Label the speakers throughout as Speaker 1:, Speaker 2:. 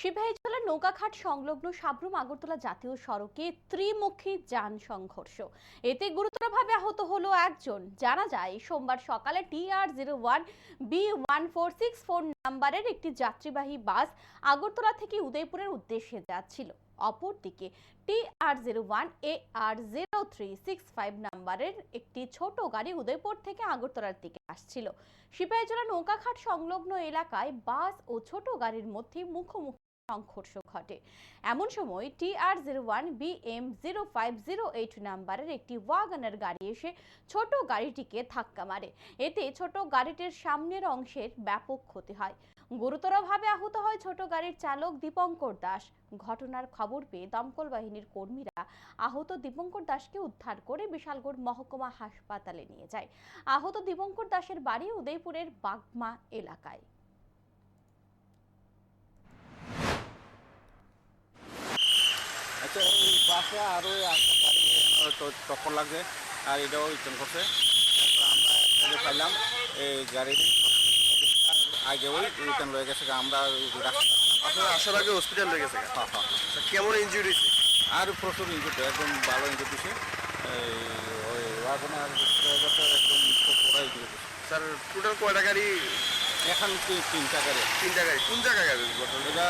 Speaker 1: সিপাহীজলার নৌকাঘাট সংলগ্ন সাবরুম আগরতলা জাতীয় সড়কে ত্রিমুখী যান সংঘর্ষ। এতে গুরুতরভাবে আহত হলো একজন। জানা যায়, সোমবার সকালে TR zero one, B one four six four নাম্বারের একটি যাত্রীবাহী বাস আগরতলা থেকে উদয়পুরের উদ্দেশ্যে যাচ্ছিল। অপরদিকে T R zero one, A R zero three six five নাম্বারের একটি ছোট গাড়ি উদয়পুর থেকে আগরতলার দিকে আসছিল। সিপাহীজলা নৌকাঘাট সংলগ্ন এলাকায় বাস ও ছোট গাড়ির মধ্যে মুখোমুখি সংঘর্ষ ঘটে। এমন সময় T R zero one B M zero five zero eight নাম্বারের একটি ওয়াগনার গাড়ি এসে ছোট গাড়িটিকে ধাক্কা মারে। এতে ছোট গাড়িটির সামনের অংশের ব্যাপক ক্ষতি হয়। গুরুতরভাবে আহত হয় ছোট গাড়ির চালক দীপঙ্কর দাস। ঘটনার খবর পেয়ে দমকল বাহিনীর কর্মীরা আহত দীপঙ্কর দাসকে উদ্ধার করে বিশালগড় মহকুমা হাসপাতালে নিয়ে যায়। আহত দীপঙ্কর দাসের বাড়ি উদয়পুরের বাগমা এলাকায়।
Speaker 2: ওই বাসে আর ওই একটা গাড়ি আমার টক্কর লাগছে আর এটাও রিটার্ন করছে। আমরা পাইলাম এই গাড়ির আগে ওই রিটার্ন হয়ে গেছে আমরা
Speaker 3: আসার আগে হসপিটাল লেগে গেছে?
Speaker 2: হ্যাঁ হ্যাঁ।
Speaker 3: কেমন হয়েছে?
Speaker 2: আর প্রচুর ইঞ্জুর একদম ভালো ইঞ্জুর দিছে ওই ওয়াগনার একদম পুরো ইঞ্জুর
Speaker 3: স্যার টোটাল কয়টা গাড়ি?
Speaker 2: এখন তিন তিনটা গাড়ি।
Speaker 3: তিনটা গাড়ি। কোন জায়গায় গাড়ি?
Speaker 2: এটা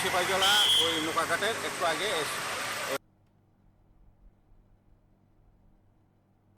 Speaker 2: সিপাহীজলা ওই নৌকাঘাটের একটু আগে